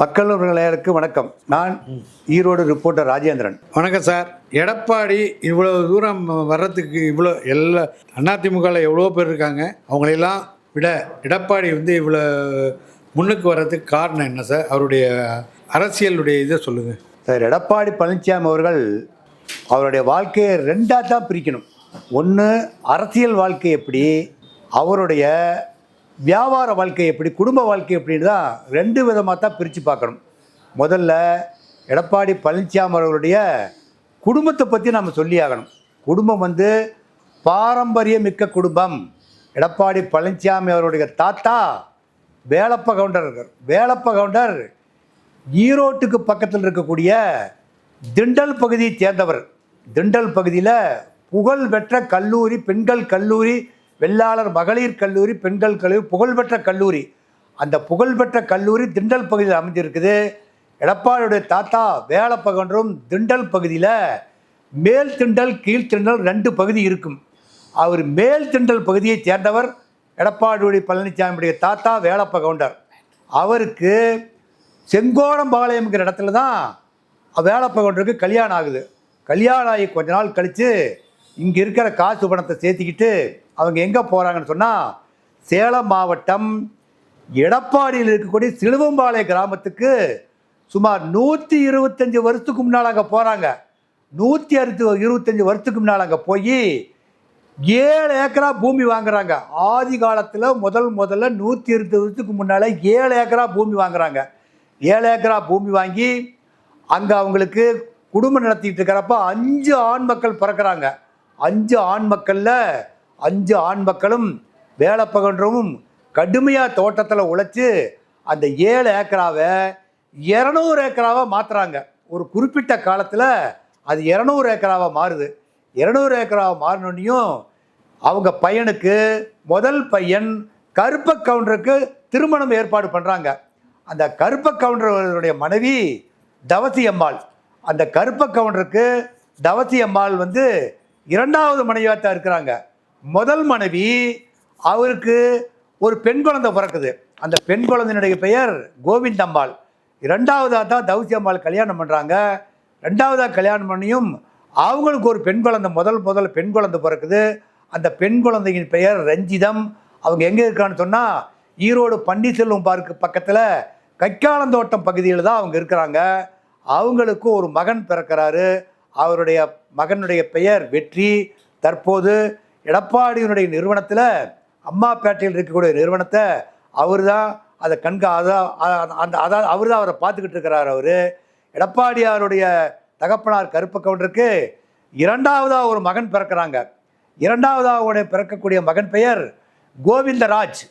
மக்கள் உறவுகளுக்கு வணக்கம். நான் ஈரோடு ரிப்போர்ட்டர் ராஜேந்திரன். வணக்கம் சார். எடப்பாடி இவ்வளோ தூரம் வர்றதுக்கு இவ்வளோ எல்லா அதிமுகவில் எவ்வளோ பேர் இருக்காங்க. அவங்களெல்லாம் விட எடப்பாடி வந்து இவ்வளோ முன்னுக்கு வர்றதுக்கு காரணம் என்ன சார்? அவருடைய அரசியலுடைய இதை சொல்லுங்கள் சார் எடப்பாடி பழனிசாமி அவர்கள் அவருடைய வாழ்க்கையை ரெண்டாக தான் பிரிக்கணும். ஒன்று அரசியல் வாழ்க்கை எப்படி? அவருடைய வியாபார வாழ்க்கை எப்படி குடும்ப வாழ்க்கை எப்படின்னு தான் ரெண்டு விதமாக தான் பிரித்து பார்க்கணும். முதல்ல எடப்பாடி பழனிசாமி அவர்களுடைய குடும்பத்தை பற்றி நம்ம சொல்லி ஆகணும். குடும்பம் வந்து பாரம்பரியமிக்க குடும்பம். எடப்பாடி பழனிசாமி அவருடைய தாத்தா வேலப்ப கவுண்டர் இருக்கார். வேலப்ப கவுண்டர் ஈரோட்டுக்கு பக்கத்தில் இருக்கக்கூடிய திண்டல் பகுதியை சேர்ந்தவர். திண்டல் பகுதியில் புகழ் பெற்ற கல்லூரி பெண்கள் கல்லூரி வெள்ளாளர் மகளிர் கல்லூரி பெண்கள் கல்லூரி புகழ்பெற்ற கல்லூரி. அந்த புகழ்பெற்ற கல்லூரி திண்டல் பகுதியில் அமைஞ்சிருக்குது எடப்பாடியுடைய தாத்தா வேலப்பகன்றும் திண்டல் பகுதியில் மேல் திண்டல் கீழ் திண்டல் ரெண்டு பகுதி இருக்கும். அவர் மேல் திண்டல் பகுதியைச் சேர்ந்தவர் எடப்பாடியுடைய பழனிசாமியுடைய தாத்தா வேலப்ப கவுண்டர் அவருக்கு செங்கோடம்பாளையம்ங்கிற இடத்துல தான் வேலப்ப கவுண்டருக்கு கல்யாணம் ஆகுது. கல்யாணம் ஆகி கொஞ்ச நாள் கழித்து இங்கே இருக்கிற காசு பணத்தை சேர்த்துக்கிட்டு அவங்க எங்கே போகிறாங்கன்னு சொன்னால் சேலம் மாவட்டம் எடப்பாடியில் இருக்கக்கூடிய சிலுவம்பாளைய கிராமத்துக்கு சுமார் நூற்றி இருபத்தஞ்சி வருஷத்துக்கு முன்னால் அங்கே போகிறாங்க நூற்றி அறுபத்து இருபத்தஞ்சி வருஷத்துக்கு முன்னால் அங்கே போய் ஏழு ஏக்கரா பூமி வாங்குறாங்க. ஆதி காலத்தில் முதல் முதல்ல நூற்றி இருபது வருஷத்துக்கு முன்னால் ஏழு ஏக்கரா பூமி வாங்குறாங்க. ஏழு ஏக்கரா பூமி வாங்கி அங்கே அவங்களுக்கு குடும்பம் நடத்திட்டு இருக்கிறப்ப அஞ்சு ஆண் மக்கள் பிறக்கிறாங்க. அஞ்சு ஆண் மக்களில் அஞ்சு ஆண் மக்களும் வேலை பகன்றவும் கடுமையாக தோட்டத்தில் உழைச்சி அந்த ஏழு ஏக்கராவை இரநூறு ஏக்கராவாக மாற்றுறாங்க ஒரு குறிப்பிட்ட காலத்தில் அது இரநூறு ஏக்கராவாக மாறுது. இரநூறு ஏக்கராவை மாறினோன்னையும் அவங்க பையனுக்கு முதல் பையன் கருப்ப கவுண்டருக்கு திருமணம் ஏற்பாடு பண்ணுறாங்க அந்த கருப்ப கவுண்டருடைய மனைவி தவசி அம்மாள் அந்த கருப்ப கவுண்டருக்கு தவசி அம்மாள் வந்து இரண்டாவது மனைவியாக தான் இருக்கிறாங்க. முதல் மனைவி அவருக்கு ஒரு பெண் குழந்தை பிறக்குது. அந்த பெண் குழந்தையினுடைய பெயர் கோவிந்தம்மாள் இரண்டாவதாக தான் தவசி கல்யாணம் பண்ணுறாங்க ரெண்டாவதாக கல்யாணம் பண்ணியும் அவங்களுக்கு ஒரு பெண் குழந்தை முதல் முதல் பெண் குழந்தை பிறக்குது. அந்த பெண் குழந்தையின் பெயர் ரஞ்சிதம். அவங்க எங்கே இருக்கான்னு சொன்னால் ஈரோடு பன்னீர்செல்வம் பார்க்கு பக்கத்தில் கைக்காலந்தோட்டம் பகுதியில் தான் அவங்க இருக்கிறாங்க. அவங்களுக்கு ஒரு மகன் பிறக்கிறாரு. அவருடைய மகனுடைய பெயர் வெற்றி. தற்போது எடப்பாடியினுடைய நிறுவனத்தில் அம்மாப்பேட்டையில் இருக்கக்கூடிய நிறுவனத்தை அவர் தான் அதை கண்க அதான் அந்த அதாவது அவர் தான் அவரை பார்த்துக்கிட்டு இருக்கிறார் அவர். எடப்பாடியாருடைய தகப்பனார் கருப்ப கவுண்டருக்கு இரண்டாவதாக ஒரு மகன் பிறக்கிறாங்க. இரண்டாவதாக உடைய பிறக்கக்கூடிய மகன் பெயர் கோவிந்தராஜ்.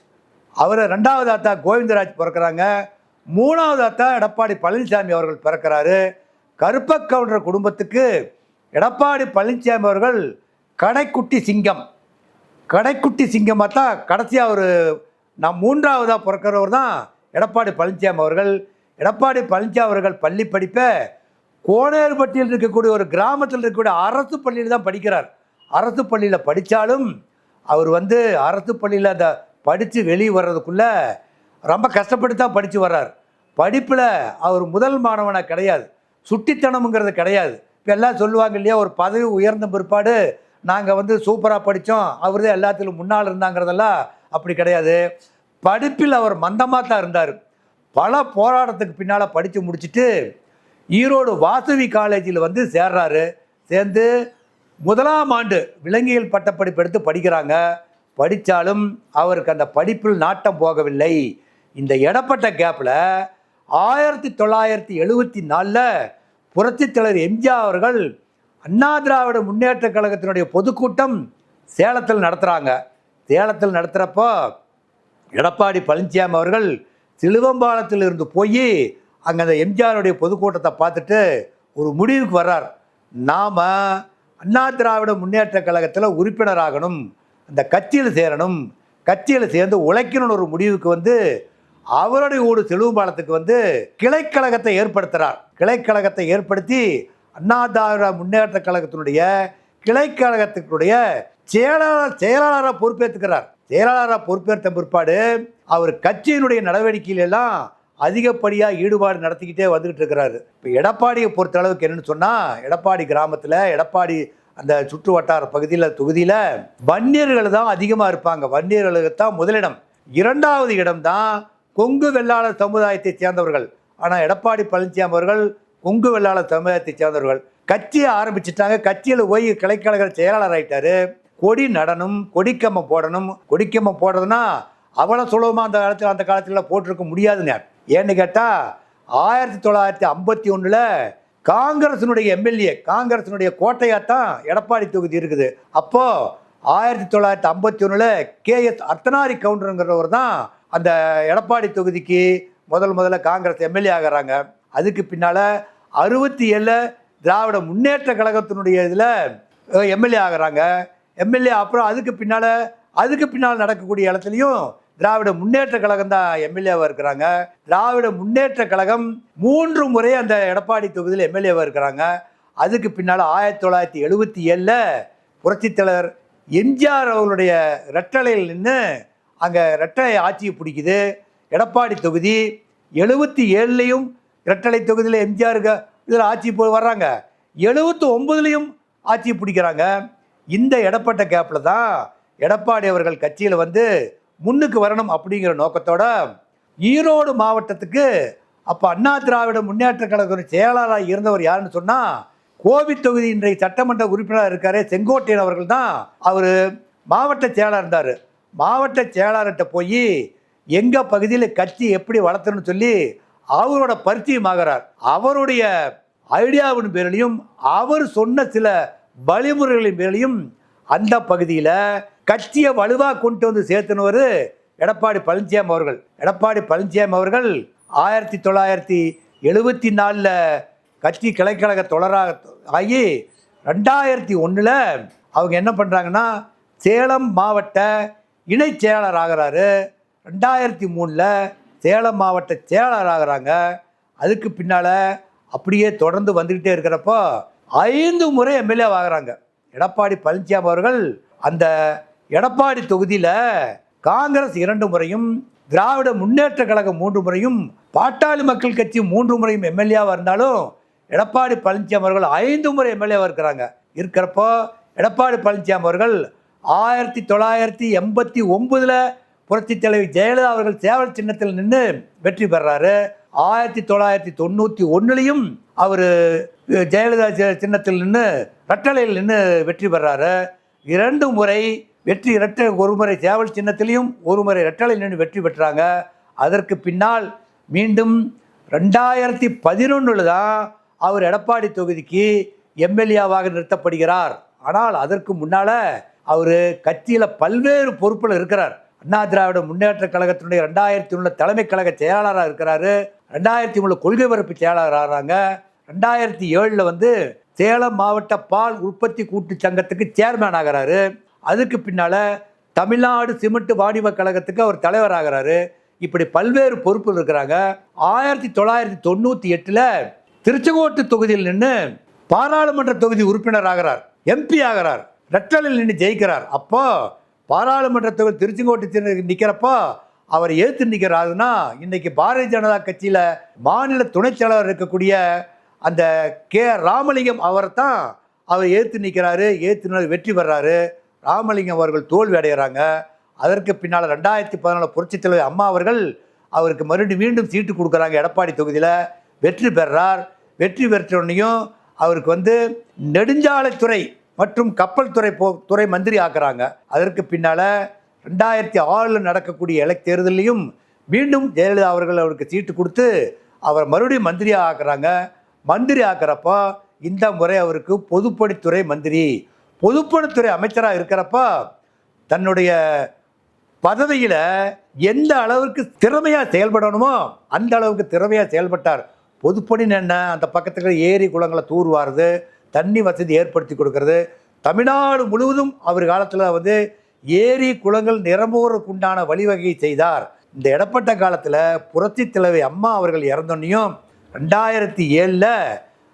அவர் ரெண்டாவது அத்தா கோவிந்தராஜ் பிறக்கிறாங்க. மூணாவது அத்தா எடப்பாடி பழனிசாமி அவர்கள் பிறக்கிறாரு. கருப்ப கவுண்டர் குடும்பத்துக்கு எடப்பாடி பழனிசாமி அவர்கள் கடைக்குட்டி சிங்கம். கடைக்குட்டி சிங்கமாக தான் கடைசியாக ஒரு நான் மூன்றாவதாக பிறக்கிறவர் தான் எடப்பாடி பழனிசாமி அவர்கள். எடப்பாடி பழனிசாமி அவர்கள் பள்ளி படிப்பை கோனேர்பட்டியில் இருக்கக்கூடிய ஒரு கிராமத்தில் இருக்கக்கூடிய அரசு பள்ளியில் தான் படிக்கிறார். அரசு பள்ளியில் படித்தாலும் அவர் வந்து அரசு பள்ளியில் அந்த படித்து வெளியே வர்றதுக்குள்ளே ரொம்ப கஷ்டப்பட்டு தான் படித்து வர்றார். படிப்பில் அவர் முதல் மாணவனாக கிடையாது. சுட்டித்தனம்ங்கிறது கிடையாது. இப்போ எல்லாம் சொல்லுவாங்க இல்லையா ஒரு பதவி உயர்ந்த பிற்பாடு நாங்கள் வந்து சூப்பராக படித்தோம் அவர் தான் எல்லாத்திலும் முன்னால் இருந்தாங்கிறதெல்லாம் அப்படி கிடையாது. படிப்பில் அவர் மந்தமாக தான் இருந்தார். பல போராட்டத்துக்கு பின்னால் படித்து முடிச்சுட்டு ஈரோடு வாசவி காலேஜில் வந்து சேர்றாரு. சேர்ந்து முதலாம் ஆண்டு விலங்கியல் பட்டப்படிப்பு எடுத்து படிக்கிறாங்க. படித்தாலும் அவருக்கு அந்த படிப்பில் நாட்டம் போகவில்லை. இந்த இடப்பட்ட கேப்பில் ஆயிரத்தி தொள்ளாயிரத்தி எழுபத்தி நாலில் புரட்சித் தலைவர் எம்ஜிஆர் அவர்கள் அண்ணா திராவிட முன்னேற்ற கழகத்தினுடைய பொதுக்கூட்டம் சேலத்தில் நடத்துகிறாங்க சேலத்தில் நடத்துகிறப்போ எடப்பாடி பழனிசாமி அவர்கள் சிலுவம்பாலத்தில் இருந்து போய் அங்கே அந்த எம்ஜிஆருடைய பொதுக்கூட்டத்தை பார்த்துட்டு ஒரு முடிவுக்கு வர்றார். நாம் அண்ணா திராவிட முன்னேற்ற கழகத்தில் உறுப்பினராகணும் அந்த கட்சியில் சேரணும் கட்சியில் சேர்ந்து உழைக்கணும்னு ஒரு முடிவுக்கு வந்து அவருடைய ஊடு தெளிவுபாலத்துக்கு வந்து கிளைக்கழகத்தை ஏற்படுத்துகிறார் கிளைக்கழகத்தை ஏற்படுத்தி அண்ணா திராவிட முன்னேற்ற கழகத்தினுடைய கிளைக்கழகத்தினுடைய செயலாளர் செயலாளராக பொறுப்பேற்றுக்கிறார் செயலாளராக பொறுப்பேற்ற பிற்பாடு அவர் கட்சியினுடைய நடவடிக்கையில எல்லாம் அதிகப்படியாக ஈடுபாடு நடத்திக்கிட்டே வந்துக்கிட்டு இருக்கிறாரு. இப்போ எடப்பாடியை பொறுத்த அளவுக்கு என்னன்னு சொன்னால் எடப்பாடி கிராமத்தில் எடப்பாடி அந்த சுற்று வட்டார பகுதியில் தொகுதியில் வன்னியர்கள் தான் அதிகமாக இருப்பாங்க. வன்னியர்களுக்கு தான் முதலிடம். இரண்டாவது இடம் தான் கொங்கு வெள்ளாளர் சமுதாயத்தை சேர்ந்தவர்கள். ஆனால் எடப்பாடி பழனிசாமி அவர்கள் கொங்கு வெள்ளாளர் சமுதாயத்தை சேர்ந்தவர்கள். கட்சியை ஆரம்பிச்சிட்டாங்க. கட்சியில் போய் கிளைக்கழக செயலாளர் ஆகிட்டார் கொடி நடனம் கொடிக்கம்பம் போடணும். கொடிக்கம்பம் போடுறதுன்னா அவ்வளோ சுலபமாக அந்த காலத்தில் அந்த காலத்தில் போட்டிருக்க முடியாதுங்க. ஏன்னு கேட்டால் ஆயிரத்தி தொள்ளாயிரத்தி ஐம்பத்தி ஒன்றில் காங்கிரசினுடைய எம்எல்ஏ காங்கிரசினுடைய கோட்டையாக தான் எடப்பாடி தொகுதி இருக்குது. அப்போது ஆயிரத்தி தொள்ளாயிரத்தி ஐம்பத்தி ஒன்றில் கேஎஸ் அர்த்தனாரி கவுண்டருங்கிறவர் தான் அந்த எடப்பாடி தொகுதிக்கு முதல் முதல்ல காங்கிரஸ் எம்எல்ஏ ஆகிறாங்க. அதுக்கு பின்னால் அறுபத்தி ஏழில் திராவிட முன்னேற்ற கழகத்தினுடைய இதில் எம்எல்ஏ ஆகிறாங்க. எம்எல்ஏ அப்புறம் அதுக்கு பின்னால் அதுக்கு பின்னால் நடக்கக்கூடிய இடத்துலையும் திராவிட முன்னேற்ற கழகம் தான் எம்எல்ஏவாக இருக்கிறாங்க. திராவிட முன்னேற்ற கழகம் மூன்று முறை அந்த எடப்பாடி தொகுதியில் எம்எல்ஏவாக இருக்கிறாங்க. அதுக்கு பின்னால் ஆயிரத்தி தொள்ளாயிரத்தி எழுபத்தி ஏழில் புரட்சித்தலைவர் எம்ஜிஆர் அவர்களுடைய ரெட்டலையில் நின்று அங்கே ரெட்டலை ஆட்சியை பிடிக்குது. எடப்பாடி தொகுதி எழுபத்தி ஏழுலையும் இரட்டலை தொகுதியில் எம்ஜிஆர் இதில் ஆட்சி போ வர்றாங்க. எழுபத்தி ஒம்பதுலேயும் ஆட்சி பிடிக்கிறாங்க. இந்த இடப்பட்ட கேப்பில் தான் எடப்பாடி அவர்கள் கட்சியில் வந்து முன்னுக்கு வரணும் அப்படிங்கிற நோக்கத்தோட ஈரோடு மாவட்டத்துக்கு அப்போ அண்ணா திராவிட முன்னேற்ற கழக செயலாளராக இருந்தவர் யாருன்னு சொன்னால் கோவி தொகுதி இன்றைய சட்டமன்ற உறுப்பினராக இருக்காரே செங்கோட்டையன் அவர்கள் தான். அவர் மாவட்ட செயலாளர் இருந்தார். மாவட்ட செயலாளர்கிட்ட போய் எங்கள் பகுதியில் கட்சி எப்படி வளர்த்தணும்னு சொல்லி அவரோட பரிச்சயம் ஆகிறார். அவருடைய ஐடியாவின் பேரிலையும் அவர் சொன்ன சில வழிமுறைகளின் பேரிலையும் அந்த பகுதியில் கட்சியை வலுவாக கொண்டு வந்து சேர்த்துனவர் எடப்பாடி பழனிசாமி அவர்கள். எடப்பாடி பழனிசாமி அவர்கள் ஆயிரத்தி தொள்ளாயிரத்தி எழுபத்தி நாலில் கட்சி கிளைக்கழக தொடராக ஆகி ரெண்டாயிரத்தி ஒன்றில் அவங்க என்ன பண்ணுறாங்கன்னா சேலம் மாவட்ட இணைச் செயலாளர் ஆகிறாரு ரெண்டாயிரத்தி மூணில் சேலம் மாவட்ட செயலாளர் ஆகிறாங்க. அதுக்கு பின்னால் அப்படியே தொடர்ந்து வந்துக்கிட்டே இருக்கிறப்போ ஐந்து முறை எம்எல்ஏ ஆகிறாங்க. எடப்பாடி பழனிசாமி அவர்கள் அந்த எடப்பாடி தொகுதியில் காங்கிரஸ் இரண்டு முறையும் திராவிட முன்னேற்ற கழகம் மூன்று முறையும் பாட்டாளி மக்கள் கட்சி மூன்று முறையும் எம்எல்ஏவாக இருந்தாலும் எடப்பாடி பழனிசாமி அவர்கள் ஐந்து முறை எம்எல்ஏவாக இருக்கிறாங்க. இருக்கிறப்போ எடப்பாடி பழனிசாமி அவர்கள் ஆயிரத்தி தொள்ளாயிரத்தி எண்பத்தி ஒம்பதில் புரட்சி தலைவி ஜெயலலிதா அவர்கள் சேவல் சின்னத்தில் நின்று வெற்றி பெறாரு. ஆயிரத்தி தொள்ளாயிரத்தி தொண்ணூற்றி ஒன்றுலையும் அவர் ஜெயலலிதா சின்னத்தில் நின்று ரட்டளையில் நின்று வெற்றி பெறாரு. இரண்டு முறை வெற்றி இரட்டை ஒரு முறை சேவல் சின்னத்திலையும் ஒரு முறை ரெட்டலையில் நின்று வெற்றி பெற்றாங்க. அதற்கு பின்னால் மீண்டும் ரெண்டாயிரத்தி பதினொன்றில் தான் அவர் எடப்பாடி தொகுதிக்கு எம்எல்ஏவாக நிறுத்தப்படுகிறார். ஆனால் அதற்கு முன்னால் அவர் கட்சியில் பல்வேறு பொறுப்பில் இருக்கிறார். அண்ணா திராவிட முன்னேற்ற கழகத்தினுடைய ரெண்டாயிரத்தி ஒன்றில் தலைமை கழக செயலாளராக இருக்கிறாரு. ரெண்டாயிரத்தி மூணில் கொள்கை பரப்பு செயலாளராகிறாங்க ரெண்டாயிரத்தி ஏழில் வந்து சேலம் மாவட்ட பால் உற்பத்தி கூட்டு சங்கத்துக்கு சேர்மேன் ஆகிறாரு. அதுக்கு பின்னால் தமிழ்நாடு சிமெண்ட் வாணிப கழகத்துக்கு அவர் தலைவர் ஆகிறாரு. இப்படி பல்வேறு பொறுப்புகள் இருக்கிறாங்க. ஆயிரத்தி தொள்ளாயிரத்தி தொண்ணூற்றி எட்டில் திருச்செங்கோட்டு தொகுதியில் நின்று பாராளுமன்ற தொகுதி உறுப்பினர் ஆகிறார். எம்பி ஆகிறார். ரெட்டலில் நின்று ஜெயிக்கிறார். அப்போ பாராளுமன்ற தொகுதி திருச்செங்கோட்டு நிற்கிறப்போ அவர் எதிர்த்து நிற்கிறாருன்னா இன்னைக்கு பாரதிய ஜனதா கட்சியில் மாநில துணைச் செயலாளர் இருக்கக்கூடிய அந்த கே ராமலிங்கம் அவரை தான் அவர் எதிர்த்து நிற்கிறாரு எதிர்த்து வெற்றி பெறாரு. ராமலிங்கம் அவர்கள் தோல்வி அடைகிறாங்க. அதற்கு பின்னால் ரெண்டாயிரத்தி பதினாலு புரட்சித் தலைவர் அம்மா அவர்கள் அவருக்கு மறுபடியும் மீண்டும் சீட்டு கொடுக்குறாங்க எடப்பாடி தொகுதியில். வெற்றி பெறார். வெற்றி பெற்றோடனையும் அவருக்கு வந்து நெடுஞ்சாலைத்துறை மற்றும் கப்பல் துறை போ துறை மந்திரி ஆக்குறாங்க. அதற்கு பின்னால் ரெண்டாயிரத்தி ஆறில் நடக்கக்கூடிய இலை தேர்தலையும் மீண்டும் ஜெயலலிதா அவர்கள் அவருக்கு சீட்டு கொடுத்து அவர் மறுபடியும் மந்திரியாக ஆக்குறாங்க. மந்திரி ஆக்குறப்போ இந்த முறை அவருக்கு பொதுப்பணித்துறை மந்திரி பொதுப்பணித்துறை அமைச்சராக இருக்கிறப்ப தன்னுடைய பதவியில் எந்த அளவுக்கு திறமையாக செயல்படணுமோ அந்த அளவுக்கு திறமையாக செயல்பட்டார். பொதுப்பணின்னு என்ன? அந்த பக்கத்தில் ஏரி குளங்களை தூர்வாருது தண்ணி வசதி ஏற்படுத்தி கொடுக்கறது. தமிழ்நாடு முழுவதும் அவர் காலத்தில் வந்து ஏரி குளங்கள் நிரம்புவதற்குண்டான வழிவகை செய்தார். இந்த இடப்பட்ட காலத்தில் புரட்சி தலைவி அம்மா அவர்கள் இறந்தோன்னையும் ரெண்டாயிரத்தி ஏழில்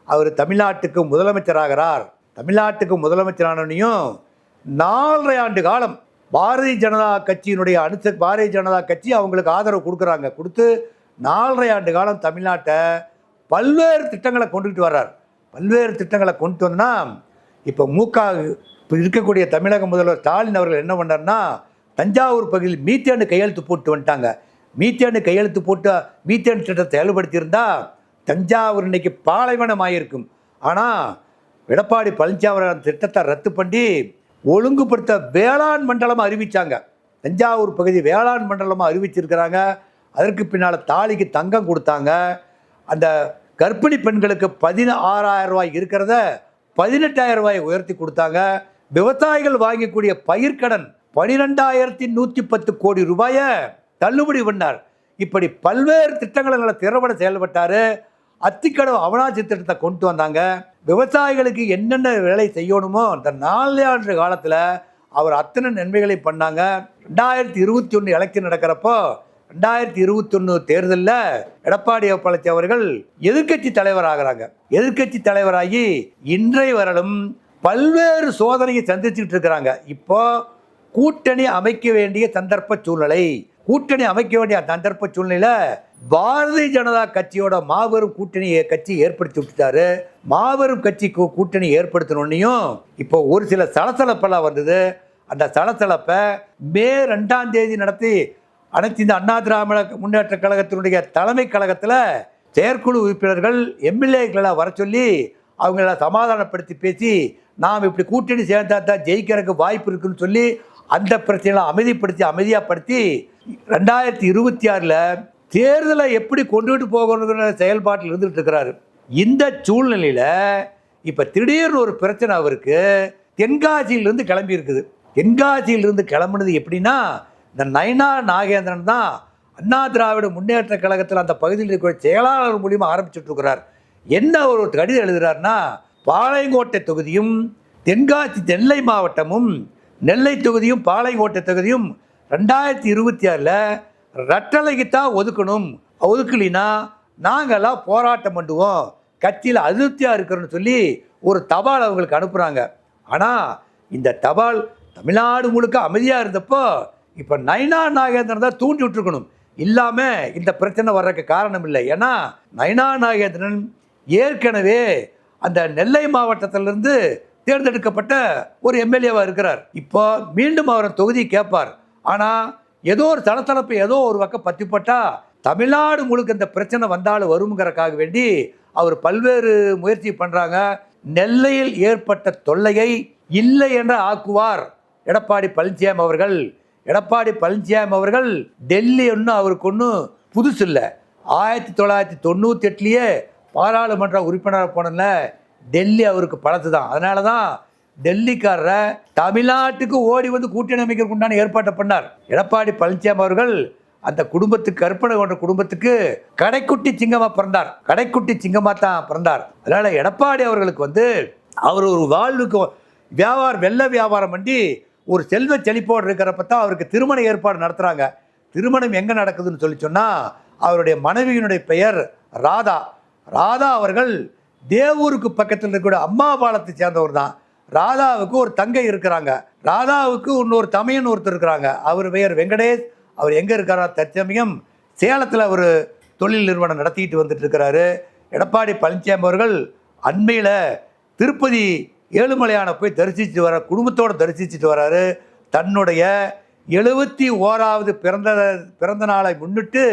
அவர் தமிழ்நாட்டுக்கு முதலமைச்சராகிறார். தமிழ்நாட்டுக்கு முதலமைச்சரானோன்னையும் நாலரை ஆண்டு காலம் பாரதிய ஜனதா கட்சியினுடைய அனுச பாரதிய ஜனதா கட்சி அவங்களுக்கு ஆதரவு கொடுக்குறாங்க. கொடுத்து நாலரை ஆண்டு காலம் தமிழ்நாட்டை பல்வேறு திட்டங்களை கொண்டுகிட்டு வர்றார். பல்வேறு திட்டங்களை கொண்டு வந்தோன்னா இப்போ மூக்கா இப்போ இருக்கக்கூடிய தமிழக முதல்வர் ஸ்டாலின் அவர்கள் என்ன பண்ணார்னா தஞ்சாவூர் பகுதியில் மீத்தேனு கையெழுத்து போட்டு வந்துட்டாங்க. மீத்தேனு கையெழுத்து போட்டு மீத்தேன் திட்டத்தை செயல்படுத்தியிருந்தா தஞ்சாவூர் இன்னைக்கு பாலைவனம் ஆகியிருக்கும் ஆனால் எடப்பாடி பழனிசாமி அந்த திட்டத்தை ரத்து பண்ணி ஒழுங்குபடுத்த வேளாண் மண்டலம் அறிவித்தாங்க தஞ்சாவூர் பகுதி வேளாண் மண்டலமாக அறிவிச்சிருக்கிறாங்க. அதற்கு பின்னால் தாலிக்கு தங்கம் கொடுத்தாங்க. அந்த கர்ப்பிணி பெண்களுக்கு பதினாறாயிரம் ரூபாய் இருக்கிறத பதினெட்டாயிரம் ரூபாய் உயர்த்தி கொடுத்தாங்க. விவசாயிகள் வாங்கக்கூடிய பயிர்க்கடன் பனிரெண்டாயிரத்தி நூற்றி பத்து கோடி ரூபாயை தள்ளுபடி பண்ணார். இப்படி பல்வேறு திட்டங்களை திறம்பட செயல்பட்டார். அத்திக்கடவு அவனாட்சி திட்டத்தை கொண்டு வந்தாங்க. விவசாயிகளுக்கு என்னென்ன வேலை செய்யணுமோ அந்த நாலாண்டு காலத்தில் அவர் அத்தனை நன்மைகளை பண்ணாங்க. ரெண்டாயிரத்தி இருபத்தி ஒன்று எலெக்ஷன் நடக்கிறப்போ ரெண்டாயிரத்தி இருபத்தி ஒன்று தேர்தலில் எடப்பாடி பழனிசாமி அவர்கள் எதிர்க்கட்சி தலைவர் ஆகிறாங்க எதிர்க்கட்சி தலைவராகி இன்றைய வரலும் பல்வேறு சோதனையை சந்திச்சுட்டு இருக்கிறாங்க. இப்போ கூட்டணி அமைக்க வேண்டிய சந்தர்ப்ப சூழ்நிலை கூட்டணி அமைக்க வேண்டிய சந்தர்ப்ப சூழ்நிலையில் பாரதிய ஜனதா கட்சியோட மாபெரும் கூட்டணி கட்சி ஏற்படுத்தி விட்டுட்டாரு. மாபெரும் கட்சி கூட்டணி ஏற்படுத்தணுன்னையும் இப்போ ஒரு சில சலசலப்பெல்லாம் வந்தது. அந்த சலசலப்பை மே ரெண்டாம் தேதி நடத்தி அனைத்து இந்த அண்ணா திராவிட முன்னேற்ற கழகத்தினுடைய தலைமை கழகத்தில் செயற்குழு உறுப்பினர்கள் எம்எல்ஏக்களெல்லாம் வர சொல்லி அவங்கள சமாதானப்படுத்தி பேசி நாம் இப்படி கூட்டணி சேர்ந்தா தான் ஜெயிக்கிறதுக்கு வாய்ப்பு இருக்குன்னு சொல்லி அந்த பிரச்சனைகளை அமைதிப்படுத்தி அமைதியாகப்படுத்தி ரெண்டாயிரத்தி இருபத்தி ஆறில் தேர்தலை எப்படி கொண்டுகிட்டு போகணுங்கிற செயல்பாட்டில் இருந்துகிட்டு இருக்கிறாரு. இந்த சூழ்நிலையில் இப்போ திடீர்னு ஒரு பிரச்சனை அவருக்கு தென்காசியிலிருந்து கிளம்பி இருக்குது தென்காசியிலிருந்து கிளம்புனது எப்படின்னா இந்த நயனா நாகேந்திரன் தான் அண்ணா திராவிட முன்னேற்ற கழகத்தில் அந்த பகுதியில் இருக்கிற செயலாளர் மூலியமாக ஆரம்பிச்சுட்ருக்கிறார் என்ன ஒரு கடிதம் எழுதுகிறார்னா பாளையங்கோட்டை தொகுதியும் தென்காசி நெல்லை மாவட்டமும் நெல்லை தொகுதியும் பாளையங்கோட்டை தொகுதியும் ரெண்டாயிரத்தி இருபத்தி ஆறில் ரெட்டலைக்கு தான் ஒதுக்கணும். ஒதுக்கலினா நாங்கள்லாம் போராட்டம் பண்ணுவோம். கட்சியில் அதிருப்தியாக இருக்கிறோன்னு சொல்லி ஒரு தபால் அவங்களுக்கு அனுப்புகிறாங்க ஆனால் இந்த தபால் தமிழ்நாடு முழுக்க அமைதியாக இருந்தப்போ இப்போ நயனா நாகேந்திரன் தான் தூண்டி விட்டுருக்கணும். இல்லாமல் இந்த பிரச்சனை வர்றதுக்கு காரணம் இல்லை. ஏன்னா நயனா நாகேந்திரன் ஏற்கனவே அந்த நெல்லை மாவட்டத்திலிருந்து தேர்ந்தெடுக்கப்பட்ட ஒரு எம்எல்ஏவாக இருக்கிறார். இப்போ மீண்டும் அவர் தொகுதி கேட்பார். ஆனால் ஏதோ ஒரு தளத்தளப்பு ஏதோ ஒரு பக்கம் பத்திப்பட்டால் தமிழ்நாடு முழுக்க இந்த பிரச்சனை வந்தாலும் வருங்கிறக்காக வேண்டி அவர் பல்வேறு முயற்சி பண்ணுறாங்க நெல்லையில் ஏற்பட்ட தொல்லையை இல்லை என்று ஆக்குவார் எடப்பாடி பழனிசாமி அவர்கள். எடப்பாடி பழனிசாமி அவர்கள் டெல்லி ஒன்றும் அவருக்கு ஒன்றும் புதுசு இல்லை. ஆயிரத்தி தொள்ளாயிரத்தி தொண்ணூற்றி எட்டுலேயே பாராளுமன்ற உறுப்பினராக போனதில் டெல்லி அவருக்கு பழத்து தான் அதனால தான் டெல்லிக்காரரை தமிழ்நாட்டுக்கு ஓடி வந்து கூட்டணி அமைக்கிறதுக்கு உண்டான ஏற்பாட்டை பண்ணார். எடப்பாடி பழனிசாமி அவர்கள் அந்த குடும்பத்துக்கு கற்பனை கொண்ட குடும்பத்துக்கு கடைக்குட்டி சிங்கமாக பிறந்தார். கடைக்குட்டி சிங்கமாக தான் பிறந்தார். அதனால் எடப்பாடி அவர்களுக்கு வந்து அவர் ஒரு வாழ்வுக்கு வியாபாரம் வெள்ள வியாபாரம் பண்ணி ஒரு செல்வ செழிப்போடு இருக்கிறப்ப தான் அவருக்கு திருமண ஏற்பாடு நடத்துகிறாங்க திருமணம் எங்கே நடக்குதுன்னு சொல்லி சொன்னால் அவருடைய மனைவியினுடைய பெயர் ராதா. ராதா அவர்கள் தேவூருக்கு பக்கத்தில் இருக்கக்கூடிய அம்மா பாலத்தை சேர்ந்தவர் தான். ராதாவுக்கு ஒரு தங்கை இருக்கிறாங்க. ராதாவுக்கு இன்னொரு தமையன் ஒருத்தர் இருக்கிறாங்க. அவர் பெயர் வெங்கடேஷ். அவர் எங்கே இருக்காரா? தற்சமயம் சேலத்தில் ஒரு தொழில் நிறுவனம் நடத்திட்டு வந்துட்டு இருக்கிறாரு. எடப்பாடி பழனிசாமி அவர்கள் அண்மையில் திருப்பதி ஏழுமலையான போய் தரிசிச்சுட்டு வர குடும்பத்தோடு தரிசிச்சுட்டு வராரு. தன்னுடைய எழுபத்தி ஓராவது பிறந்த பிறந்த நாளை முன்னிட்டு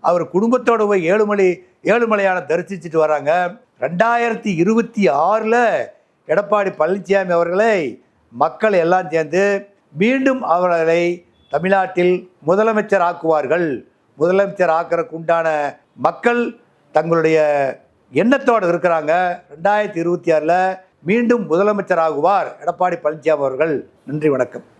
அவர் குடும்பத்தோடு போய் ஏழுமலை ஏழுமலையான தரிசிச்சுட்டு வராங்க. ரெண்டாயிரத்தி இருபத்தி ஆறில் எடப்பாடி பழனிசாமி அவர்களை மக்கள் எல்லாம் சேர்ந்து மீண்டும் அவர்களை தமிழ்நாட்டில் முதலமைச்சர் ஆக்குவார்கள். முதலமைச்சர் ஆக்கிறதுக்கு உண்டான மக்கள் தங்களுடைய எண்ணத்தோடு இருக்கிறாங்க. ரெண்டாயிரத்தி இருபத்தி ஆறில் மீண்டும் முதலமைச்சராகுவார். எடப்பாடி பழனிசாமி அவர்கள். நன்றி வணக்கம்.